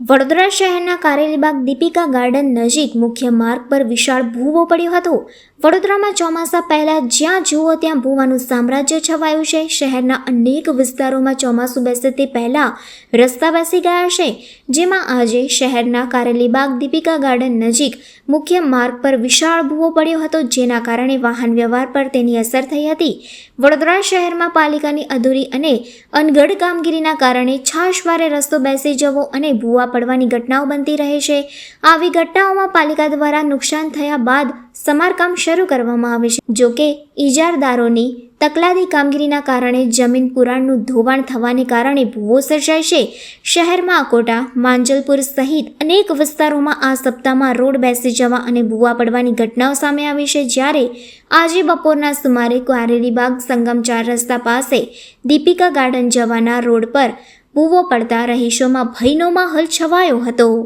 વડોદરા શહેરના કારેલીબાગ દીપિકા ગાર્ડન નજીક મુખ્ય માર્ગ પર વિશાળ ભૂવો પડ્યો હતો. વડોદરામાં ચોમાસા પહેલાં જ્યાં જુઓ ત્યાં ભૂવાનું સામ્રાજ્ય છવાયું છે. શહેરના અનેક વિસ્તારોમાં ચોમાસું બેસે તે પહેલાં રસ્તા બેસી ગયા છે. જેમાં આજે શહેરના કારેલીબાગ દીપિકા ગાર્ડન નજીક મુખ્ય માર્ગ પર વિશાળ ભૂવો પડ્યો હતો. જેના કારણે વાહન વ્યવહાર પર તેની અસર થઈ હતી. વડોદરા શહેરમાં પાલિકાની અધૂરી અને અનગઢ કામગીરીના કારણે છાશવારે રસ્તો બેસી જવો અને ભૂવા પડવાની ઘટનાઓ બનતી રહે છે. આવી ઘટનાઓમાં પાલિકા દ્વારા નુકસાન થયા બાદ સમારકામ શરૂ કરવામાં આવે છે. જો કે ઇજારદારોની તકલાદી કામગીરીના કારણે જમીન પુરાણનું ધોવાણ થવાને કારણે ભૂવો સર્જાય છે. શહેરમાં અકોટા, માંજલપુર સહિત અનેક વિસ્તારોમાં આ સપ્તાહમાં રોડ બેસી જવા અને ભૂવા પડવાની ઘટનાઓ સામે આવી છે. જ્યારે આજે બપોરના સુમારે કારેલીબાગ સંગમ ચાર રસ્તા પાસે દીપિકા ગાર્ડન જવાના રોડ પર ભૂવો પડતા રહીશોમાં ભયનો માહોલ છવાયો હતો.